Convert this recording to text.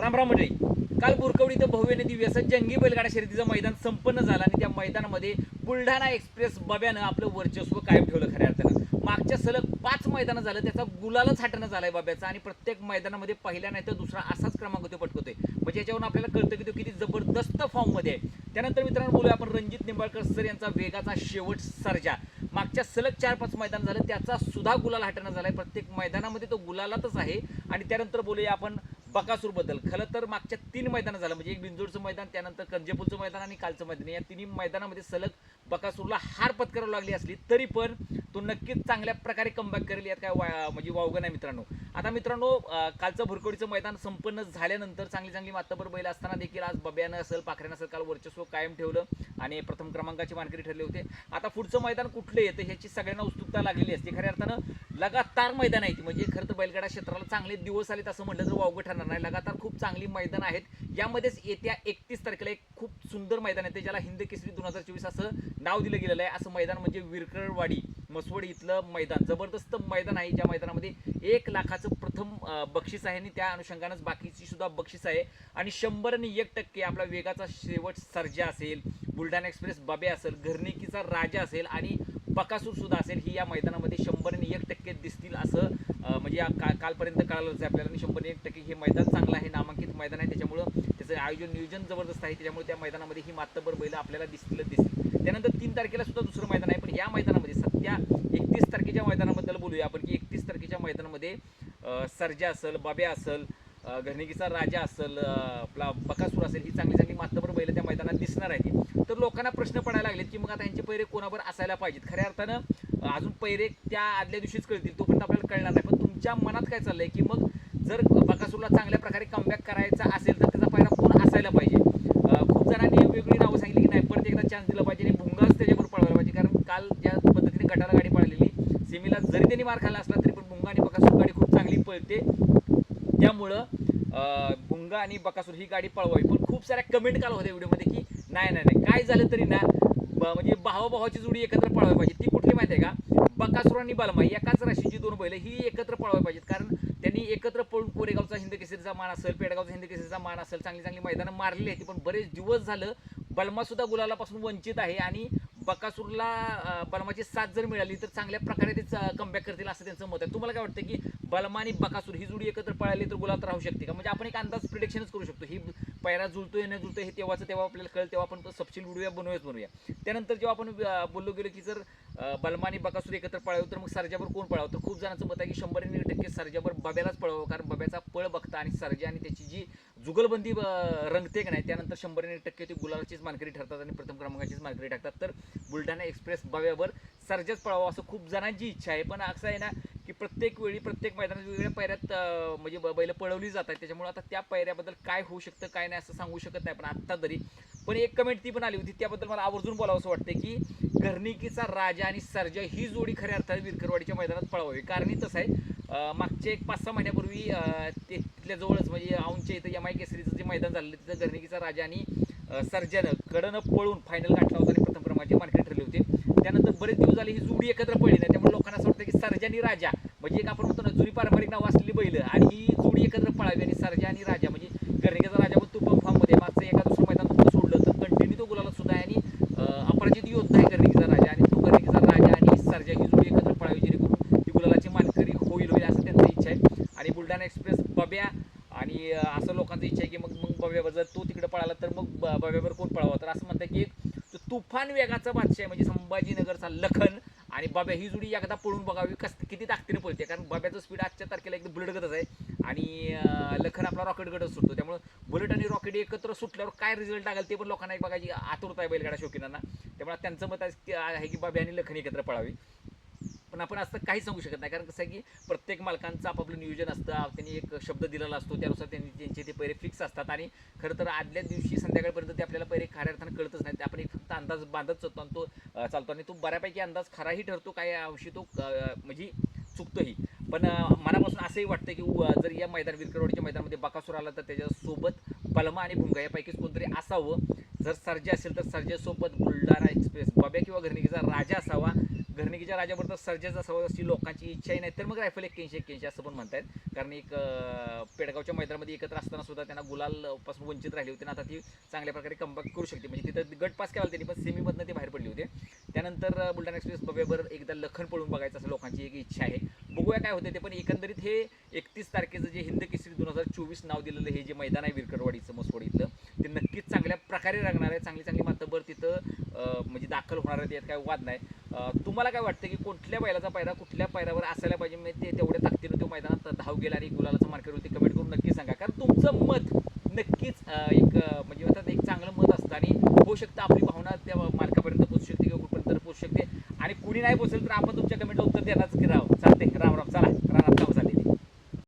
रामराम मंडळी काल बुरकवडी इथं भव्य नदी व्यसन जंगी बैलगाडा शर्यतीचं मैदान संपन्न झालं आणि त्या मैदानामध्ये बुलढाणा एक्सप्रेस बब्यानं आपलं वर्चस्व कायम ठेवलं खऱ्या अर्थानं. मागच्या सलग पाच मैदानं झालं त्याचा गुलालच हाटणं झालाय बाब्याचा आणि प्रत्येक मैदानामध्ये पहिला नाही तर दुसरा असाच क्रमांक तो पटकवतोय. म्हणजे याच्यावरून आपल्याला कळतं की तो किती जबरदस्त फॉर्ममध्ये आहे. त्यानंतर मित्रांनो बोलूया आपण रणजित निंबाळकर सर यांचा वेगाचा शेवट सर्जा. मागच्या सलग चार पाच मैदान झालं त्याचा सुद्धा गुलाल हाटणं झालाय. प्रत्येक मैदानामध्ये तो गुलालातच आहे. आणि त्यानंतर बोलूया आपण बकासूरबद्दल खरं तर मागच्या तीन मैदानं झालं. म्हणजे एक बिंजोडचं मैदान त्यानंतर कंजेपूरचं मैदान आणि कालचं मैदान. या तिन्ही मैदानामध्ये सलग बकासूरला हार पत्करावी लागली असली तरी पण तो नक्कीच चांगल्या प्रकारे कमबॅक करेल यात काय वा- म्हणजे वावगं नाही मित्रांनो. आता मित्रांनो कालचं भुरकोडीचं मैदान संपन्न झाल्यानंतर चांगली चांगली मातबर बैल असताना देखील आज बब्यानं असेल पाखऱ्यानं असेल काल वर्चस्व कायम ठेवलं आणि प्रथम क्रमांकाचे मानकरी ठरले होते. आता पुढचं मैदान कुठलं येतं ह्याची सगळ्यांना उत्सुकता लागलेली असते. खऱ्या अर्थानं लगातार मैदान आहे ती. म्हणजे खरं तर बैलगाडा क्षेत्राला चांगले दिवस आलेत असं म्हटलं तर वावगं ठरणार नाही. लगातार खूप चांगली मैदान आहेत. यामध्येच येत्या एकतीस तारखेला एक खूप सुंदर मैदान आहे ते ज्याला हिंद केसरी दोन हजार चोवीस असं नाव दिलं गेलेलं आहे. असं मैदान म्हणजे विरकरवाडी मसवडी इथलं मैदान. जबरदस्त मैदान आहे ज्या मैदानामध्ये एक लाखाचं प्रथम बक्षीस आहे आणि त्या अनुषंगानंच बाकीची सुद्धा बक्षीस आहे. आणि शंभर आणि एक टक्के आपला वेगाचा शेवट सर्जा असेल बुलढाणा एक्सप्रेस बाबे असेल घरनिकीचा राजा असेल आणि बकासूर सुद्धा असेल ही या मैदानामध्ये शंभर आणि एक टक्के दिसतील असं म्हणजे या का कालपर्यंत कळालंच आहे आपल्याला. आणि शंभर एक टक्के हे मैदान चांगलं आहे नामांकित मैदान आहे. त्याच्यामुळं त्याचं आयोजन नियोजन जबरदस्त आहे. त्याच्यामुळे त्या मैदानामध्ये ही मातबर बैलं आपल्याला दिसतीलच दिसतील त्यानंतर तीन तारखेला सुद्धा दुसरं मैदान आहे. पण या मैदानामध्ये सध्या एकतीस तारखेच्या मैदानाबद्दल बोलूया आपण की एकतीस तारखेच्या मैदानामध्ये अं, सर्जा असेल बाब्या असेल घरणिकीचा राजा असेल आपला बकासूर असेल ही चांगली चांगली मातबर बैल त्या मैदानात दिसणार आहे तर लोकांना प्रश्न पडायला लागलेत की मग आता यांचे पैरे कोणावर असायला पाहिजेत? खऱ्या अर्थानं अजून पैरे त्या आदल्या दिवशीच कळतील तोपर्यंत आपल्याला कळणार नाही. पण तुमच्या मनात काय चाललंय की मग जर बकासूरला चांगल्या प्रकारे कमबॅक करायचा असेल तर त्याचा पैरा कोण असायला पाहिजे? खूप जणांनी वेगवेगळी नावं नाही परत एकदा चान्स दिला पाहिजे आणि भुंगाच त्याच्यावर पळवायला पाहिजे. कारण काल ज्या पद्धतीने गटाला गाडी पळालेली सेमीला जरी त्यांनी मार खाल्ला असला तरी पण भुंगा आणि बकासूर गाडी खूप चांगली पळते. त्यामुळं भुंगा आणि बकासूर ही गाडी पळवावी. पण खूप साऱ्या कमेंट काल होत्या व्हिडिओमध्ये की नाही नाही नाही काय झालं तरी ना म्हणजे भावाभावाची जोडी एकत्र पळवायला पाहिजे. ती कुठली माहिती आहे का? बकासूर आणि बलमा एकाच राशीची दोन बैल ही एकत्र पळवायला पाहिजेत. कारण त्यांनी एकत्र पळून कोरेगावचा हिंद केसरीचा मान असेल पेडगावचा हिंद केसरीचा मान असेल चांगली चांगली मैदानं मारलेली आहेत. पण बरेच दिवस झालं बलमा सुद्धा गुलालापासून वंचित आहे आणि बकासूरला बलमाची साथ जर मिळाली तर चांगल्या प्रकारे ते कमबॅक करतील असं त्यांचं मत आहे. तुम्हाला काय वाटतं की बलमा आणि बकासूर ही जोडी एकत्र पळाली तर गुलाल राहू शकते का? म्हणजे आपण एक अंदाज प्रिडिक्शनच करू शकतो. ही पैरा जुळतोय न जुळतोय हे तेव्हाचं तेव्हा आपल्याला कळेल तेव्हा आपण सपशील उडूया बनवूयाच बनवूया. त्यानंतर जेव्हा आपण बोललो गेलो की जर अं, बलमा आणि बकासूर एकत्र पळावं तर मग सर्जावर कोण पळावं? तर खूप जणांचं मत आहे की शंभर टक्के सर्जावर बब्यालाच पळावं कारण बब्याचा पळ बघता आणि सर्जा आणि त्याची जी जुगलबंदी रंगते का नाही त्यानंतर शंभर टक्के ते गुलालाचीच मानकरी ठरतात आणि प्रथम क्रमांकाचीच मानकरी टाकतात. तर बुलढाणा एक्सप्रेस बाव्यावर सर्जच पळावा असं खूप जणांची इच्छा आहे. पण असं आहे ना की प्रत्येक वेळी प्रत्येक मैदानात वेगवेगळ्या पायऱ्यात म्हणजे ब- बैल पळवली जातात. त्याच्यामुळे आता त्या पायऱ्याबद्दल काय होऊ शकतं काय नाही असं सांगू शकत नाही पण आत्ता तरी. पण एक कमेंट ती पण आली होती त्याबद्दल मला आवर्जून बोलावं असं वाटतं की घरनिकीचा राजा आणि सर्जा ही जोडी खऱ्या अर्थाने विरकरवाडीच्या मैदानात पळवावी कारण ही तसं आहे मागचे एक पाच सहा महिन्यापूर्वी ते तिथल्या जवळच म्हणजे औंच्या इथं एम आय केसरीचं जे मैदान झालेलं तिथं गर्णिकीचा राजा आणि सर्जन कडनं पळून फायनल गाठला होता आणि प्रथम क्रमांकाचे मार्केट ठरले होते. त्यानंतर बरेच दिवस झाले ही जोडी एकत्र पडली नाही त्यामुळे लोकांना असं वाटतं की सर्जानी आणि राजा म्हणजे एक आपण म्हणतो ना जुनी पारंपरिक नाव असलेली बैल आणि ही जोडी एकत्र पळावी आणि सर्जा आणि राजा म्हणजे गर्णिकेचा राजा पण तुपा फॉर्ममध्ये मागचं एका दुसरं मैदान तुमचं सोडलं तर कंटिन्यू तो गुलाला सुद्धा आहे आणि अं, अपराजित योद्धा आहे गर्णिकेचा राजा आणि तो गर्णिकेचा राजा आणि सर्जा ही जोडी एकत्र पळावी जेणेकरून ती गुलालाची मानकरी होईल होईल असं त्यांची इच्छा आहे मैदान एक्सप्रेस बब्या आणि असं लोकांची इच्छा आहे की मग मग बब्यावर जर तो तिकडे पळाला तर मग ब- बब्यावर कोण पळावा? तर असं म्हणतात की एक तुफान वेगाचा बादशाह आहे. म्हणजे संभाजीनगरचा लखन आणि बाब्या ही जुडी एकदा पळून बघावी कस किती ताकदीने पळते. कारण बाब्याचं स्पीड आजच्या तारखेला एकदम बुलेटगतच आहे. आणि लखन आपला रॉकेट गटच सुटतो. त्यामुळे बुलेट आणि रॉकेट एकत्र सुटल्यावर काय रिझल्ट लागेल ते पण लोकांना एक बघायची आतुरता आहे बैलगाडा शौकीनांना. त्यामुळे त्यांचं मत आहे आहे की बाब्या आणि लखन एकत्र पळावी. पण आपण असं काही सांगू शकत नाही. कारण कसं आहे की प्रत्येक मालकांचं आपापलं नियोजन असतं. त्यांनी एक शब्द दिलेला असतो. त्यानुसार त्यांनी त्यांचे ते पैरे फिक्स असतात. आणि खरं तर आदल्या दिवशी संध्याकाळपर्यंत ते आपल्याला पैरे खऱ्या अर्थानं कळतच नाही. ते आपण एक फक्त अंदाज बांधत चालतो आणि तो चालतो. आणि तो बऱ्यापैकी अंदाज खराही ठरतो. काही अंशी तो म्हणजे चुकतोही. पण मनापासून असंही वाटतं की जर या मैदान विरकरवाडीच्या मैदानामध्ये बकासूर आला तर त्याच्यासोबत पलमा आणि भुंगा यापैकीच कोणतरी असावं. जर सर्जा असेल तर सर्जासोबत बुलढाणा एक्सप्रेस बब्या किंवा घरणिकीचा राजा असावा. घरणिकीच्या राजाबरोबर सर्जेचा सहवास अशी लोकांची इच्छाही नाही. तर मग रायफल एक्क्याऐंशी एक्क्याऐंशी असं पण म्हणतात कारण एक पेडगावच्या मैदानामध्ये एकत्र असताना सुद्धा त्यांना गुलालपासून वंचित राहिली होती. आणि आता ती चांगल्या प्रकारे कमबॅक करू शकते. म्हणजे तिथं गट पास केला त्यांनी पण सेमीमधनं ते बाहेर पडली होते. त्यानंतर बुलढाणा एक्सप्रेस बबेबर एकदा लखन पळून बघायचं असं लोकांची एक इच्छा आहे. बघूया काय होते ते. पण एकंदरीत हे एकतीस तारखेचं जे हिंद केसरी दोन हजार चोवीस नाव दिलेलं हे जे मैदान आहे विरकरवाडीचं मसवडीतलं ते नक्कीच चांगल्या प्रकारे रंगणार आहे. चांगली चांगली मातबर तिथं म्हणजे दाखल होणार आहे त्यात काय वाद नाही. तुम्हाला काय वाटतं की कुठल्या बैलाचा पायरा कुठल्या पायऱ्यावर असायला पाहिजे? म्हणजे ते तेवढ्या ताकदीनं तो मैदानात धाव गेला आणि गुलालाचा मार्केट होती कमेंट करून नक्की सांगा. कारण तुमचं मत नक्कीच एक म्हणजे म्हणतात एक चांगलं मत असतं आणि होऊ शकतं आपली भावना त्या मार्कापर्यंत पोहोचू शकते किंवा कुठपर्यंत पोहोचू शकते. कुणी नाही पोचेल तर आपण तुमच्या कमेंटला उत्तर देणारच की राव. चालते राम राम. चला.